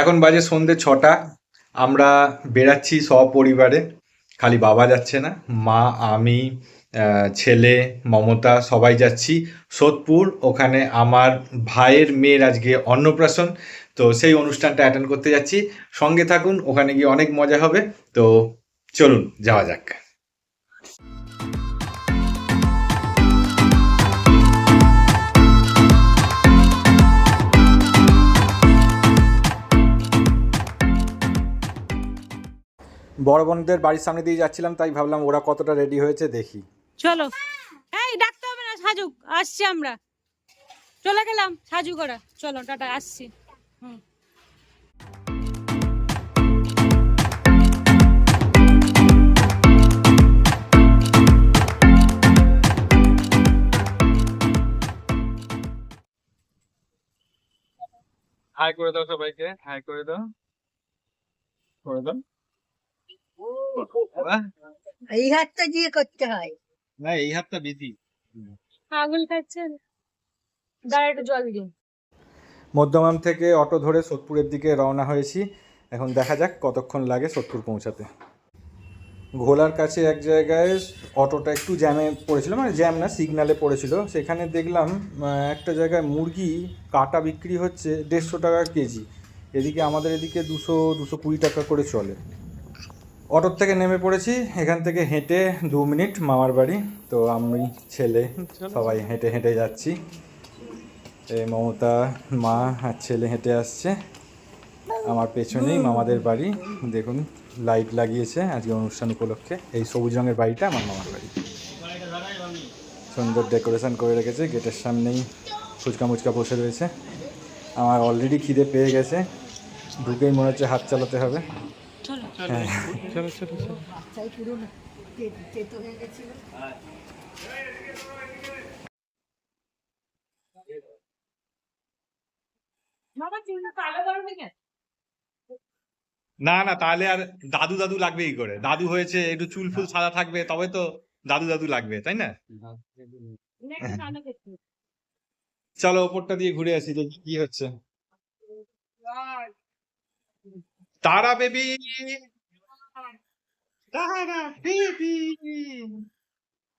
এখন বাজে সন্ধে ছটা। আমরা বেড়াচ্ছি সপরিবারে। খালি বাবা যাচ্ছে না, মা, আমি ছেলে, মমতা, সবাই যাচ্ছি সোদপুর। ওখানে আমার ভাইয়ের মেয়ের আজকে অন্নপ্রাশন। তো সেই অনুষ্ঠানটা অ্যাটেন্ড করতে যাচ্ছি। সঙ্গে থাকুন, ওখানে গিয়ে অনেক মজা হবে। তো চলুন, যাওয়া যাক। বড় বোনদের বাড়ির সামনে দিয়ে যাচ্ছিলাম তাই ভাবলাম ওরা কতটা রেডি হয়েছে দেখি। চলো। এই ডাকতে হবে না সাজুক আসছি আমরা। চলে গেলাম সাজু করা চলো টাটা আসছি। হুম। হাই করে দাও সবাইকে। হাই করে দাও করে দাও এই হাতটা দিয়ে করতে হয়। না এই হাতটা বেশি। আগুন খাচ্ছে। গায়ে একটু জল দিন মধ্যমাম থেকে অটো ধরে সোদপুরের দিকে রওনা হয়েছি। এখন দেখা যাক কতক্ষণ লাগে সোদপুর পৌঁছাতে। ঘোলার কাছে এক জায়গায় অটোটা একটু জ্যামে পড়েছিল মানে জ্যাম না সিগনালে পড়েছিল। সেখানে দেখলাম একটা জায়গায় মুরগি কাটা বিক্রি হচ্ছে দেড়শো টাকা কেজি। এদিকে আমাদের এদিকে দুশো দুশো কুড়ি টাকা করে চলে। অটোর থেকে নেমে পড়েছি, এখান থেকে হেঁটে দু মিনিট মামার বাড়ি। তো আমি, ছেলে, সবাই হেঁটে হেঁটে যাচ্ছি। এই মমতা, মা আর ছেলে হেঁটে আসছে। আমার পেছনেই মামাদের বাড়ি। দেখুন, লাইট লাগিয়েছে আজকে অনুষ্ঠান উপলক্ষে। এই সবুজ রঙের বাড়িটা আমার মামার বাড়ি। সুন্দর ডেকোরেশন করে রেখেছে, গেটের সামনেই ফুচকা মুচকা বসে রয়েছে। আমার অলরেডি খিদে পেয়ে গেছে। ঢুকেই মনে হচ্ছে হাত চালাতে হবে। চলো হ্যাঁ। না হয়ে না না তাহলে আর দাদু দাদু লাগবে কি করে? দাদু হয়েছে একটু চুল ফুল সাদা থাকবে তবে তো দাদু দাদু লাগবে তাই না। চলো ওপরটা দিয়ে ঘুরে আসি দেখি কি হচ্ছে। তারা বেবি! তারা বেবি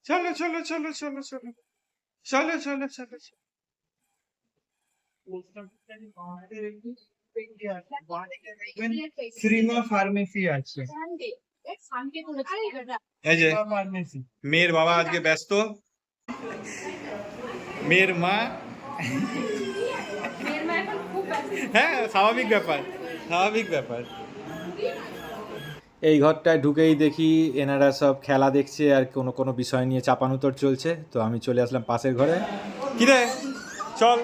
চলো চলো চলো চলো চলো চলো চলো চলো চলো শ্রীমা ফার্মেসি আছে। এই যে ফার্মেসি মেয়ের বাবা আজকে ব্যস্ত মেয়ের মা হ্যাঁ স্বাভাবিক ব্যাপার স্বাভাবিক ব্যাপার এই ঘরটায় ঢুকেই দেখি এনারা সব খেলা দেখছে আর কোনো কোনো বিষয় নিয়ে চাপানুতর চলছে। তো আমি চলে আসলাম পাশের ঘরে। কিরে চল।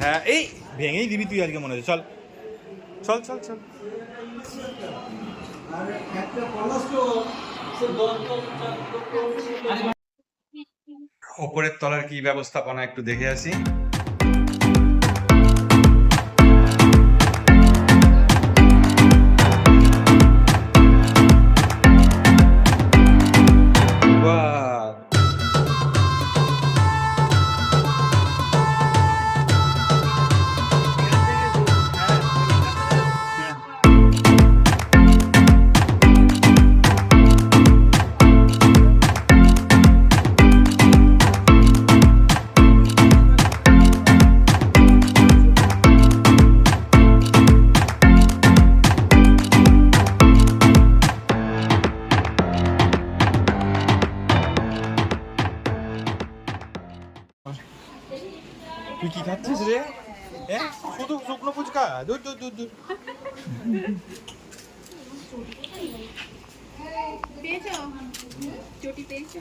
হ্যাঁ এই ভেঙেই দিবি তুই আজকে মনে হচ্ছে। চল। চল চল চল। ওপরের তলার কি ব্যবস্থাপনা একটু দেখে আসি। তুই কি খাচ্ছিস রে? হ্যাঁ শুধু শুকনো ফুচকা? দূর দূর দূর দূর। পেয়েছ? চটি পেয়েছ?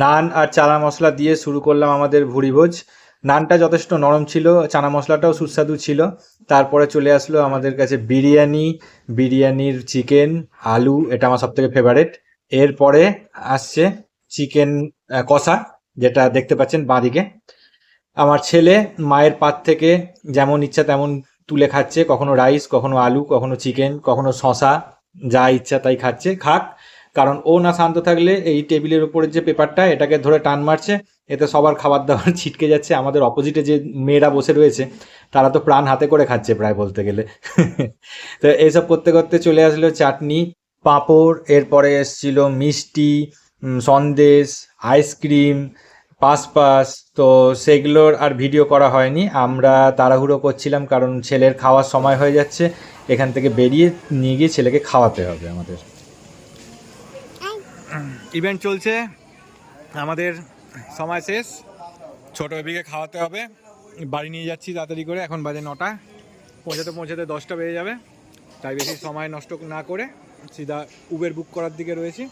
নান আর চানা মশলা দিয়ে শুরু করলাম আমাদের ভুড়িভোজ নানটা যথেষ্ট নরম ছিল, চানা মশলাটাও সুস্বাদু ছিল। তারপরে চলে আসলো আমাদের কাছে বিরিয়ানি, বিরিয়ানির চিকেন, আলু, এটা আমার সবথেকে ফেভারেট এরপরে আসছে চিকেন কষা, যেটা দেখতে পাচ্ছেন বাঁদিকে। আমার ছেলে মায়ের পাত থেকে যেমন ইচ্ছা তেমন তুলে খাচ্ছে, কখনো রাইস কখনো আলু, কখনো চিকেন কখনো শশা যা ইচ্ছা তাই খাচ্ছে। খাক কারণ ও না শান্ত থাকলে এই টেবিলের উপরে যে পেপারটা, এটাকে ধরে টান মারছে, এতে সবার খাবার দাবার ছিটকে যাচ্ছে, আমাদের অপোজিটে যে মেয়েরা বসে রয়েছে, তারা তো প্রাণ হাতে করে খাচ্ছে প্রায় বলতে গেলে। তো এইসব করতে করতে চলে আসলো চাটনি, পাঁপড়, এরপরে এসছিল মিষ্টি সন্দেশ, আইসক্রিম পাস পাস তো সেগুলোর আর ভিডিও করা হয়নি, আমরা তাড়াহুড়ো করছিলাম কারণ ছেলের খাওয়ার সময় হয়ে যাচ্ছে, এখান থেকে বেরিয়ে নিয়ে গিয়ে ছেলেকে খাওয়াতে হবে আমাদের। ইভেন্ট চলছে। আমাদের সময় শেষ। ছোট বেবিকে খাওয়াতে হবে। বাড়ি নিয়ে যাচ্ছি তাড়াতাড়ি করে। এখন বাজে নটা। পৌঁছাতে পৌঁছাতে দশটা বেজে যাবে। তাই বেশি সময় নষ্ট না করে সিধা উবের বুক করার দিকে রয়েছি।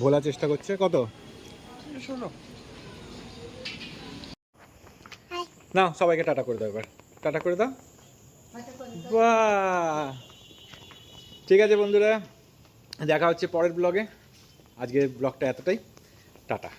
ভোলার চেষ্টা করছে। কত? ষোলো। না সবাইকে টাটা করে দাও এবার। টাটা করে দাও। বাহ! ঠিক আছে বন্ধুরা। দেখা হচ্ছে পরের ব্লগে আজকের ব্লগটা এতটাই। টাটা।